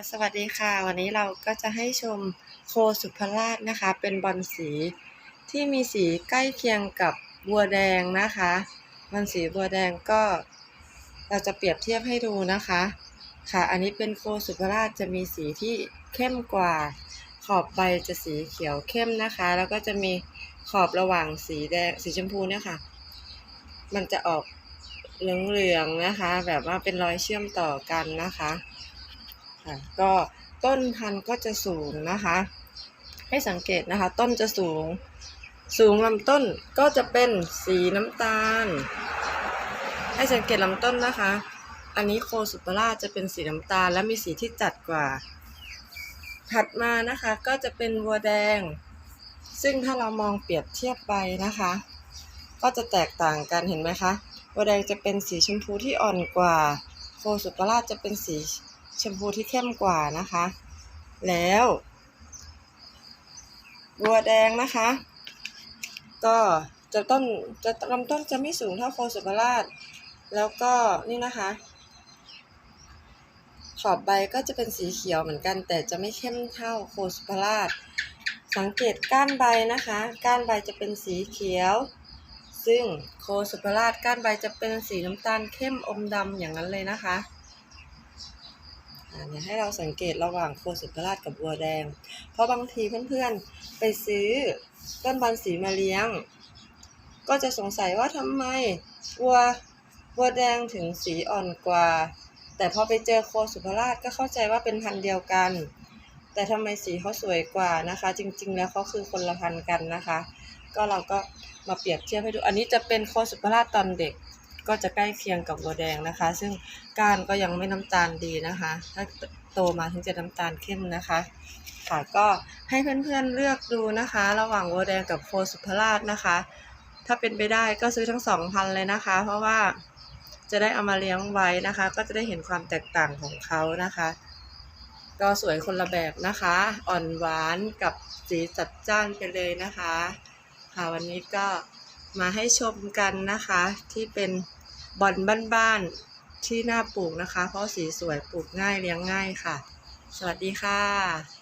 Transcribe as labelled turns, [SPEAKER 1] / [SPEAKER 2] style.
[SPEAKER 1] ค่ะสวัสดีค่ะ วันนี้เราก็จะให้ชมโคสุภราชนะคะ เป็นบอลสีที่มีสีใกล้เคียงกับบัวแดงนะคะบอลสีบัวแดงก็เราจะเปรียบเทียบให้ดูนะคะ ค่ะ อันนี้เป็นโคสุภราชจะมีสีที่เข้มกว่า ขอบใบจะสีเขียวเข้มนะคะ แล้วก็จะมีขอบระหว่างสีแดงสีชมพูเนี่ยค่ะ มันจะออกเหลืองๆนะคะ แบบว่าเป็นรอยเชื่อมต่อกันนะคะ ค่ะก็ต้นพันธุ์ก็จะสูงนะคะ ให้สังเกตนะคะ ต้นจะสูง สูงลำต้นก็จะเป็นสีน้ำตาล ให้สังเกตลำต้นนะคะ อันนี้โคสุปราจะเป็นสีน้ำตาล และมีสีที่จัดกว่า ถัดมานะคะก็จะเป็นวัวแดง ซึ่งถ้าเรามองเปรียบเทียบไปนะคะ ก็จะแตกต่างกันเห็นไหมคะวัวแดงจะเป็นสีชมพูที่อ่อนกว่า โคสุปราจะเป็นสี ชมพูที่เข้มกว่านะคะ แล้วบัวแดงนะคะ ก็จะต้นจะลำต้นจะไม่สูงเท่าโคสุภราช แล้วก็นี่นะคะ ขอบใบก็จะเป็นสีเขียวเหมือนกัน แต่จะไม่เข้มเท่าโคสุภราช สังเกตก้านใบนะคะ ก้านใบจะเป็นสีเขียว ซึ่งโคสุภราชก้านใบจะเป็นสีน้ำตาลเข้มอมดำอย่างนั้นเลยนะคะ เนี่ยให้เราสังเกตระหว่างโคสุภราชกับบัวแดง เพราะบางทีเพื่อนๆไปซื้อต้นบอลสีมาเลี้ยง ก็จะสงสัยว่าทำไมบัวบัวแดงถึงสีอ่อนกว่า แต่พอไปเจอโคสุภราชก็เข้าใจว่าเป็นพันธุ์เดียวกัน แต่ทำไมสีเขาสวยกว่านะคะ จริงๆ แล้วเขาคือคนละพันธุ์กันนะคะ ก็เราก็มาเปรียบเทียบให้ดู อันนี้จะเป็นโคสุภราชตอนเด็ก ก็จะใกล้เคียงกับบัวแดงนะคะ ซึ่งก้านก็ยังไม่น้ำตาลดีนะคะ ถ้าโตมาถึงจะน้ำตาลเข้มนะคะ ค่ะก็ให้เพื่อนๆเลือกดูนะคะ ระหว่างบัวแดงกับโคสุภราชนะคะ ถ้าเป็นไปได้ก็ซื้อทั้งสองพันเลยนะคะ เพราะว่าจะได้เอามาเลี้ยงไว้นะคะ ก็จะได้เห็นความแตกต่างของเขานะคะ ก็สวยคนละแบบนะคะ อ่อนหวานกับสีจัดจ้านไปเลยนะคะ ค่ะวันนี้ก็มาให้ชมกันนะคะที่เป็น บอลบ้านๆที่น่าปลูกนะคะ เพราะสีสวยปลูกง่ายเลี้ยงง่ายค่ะ สวัสดีค่ะ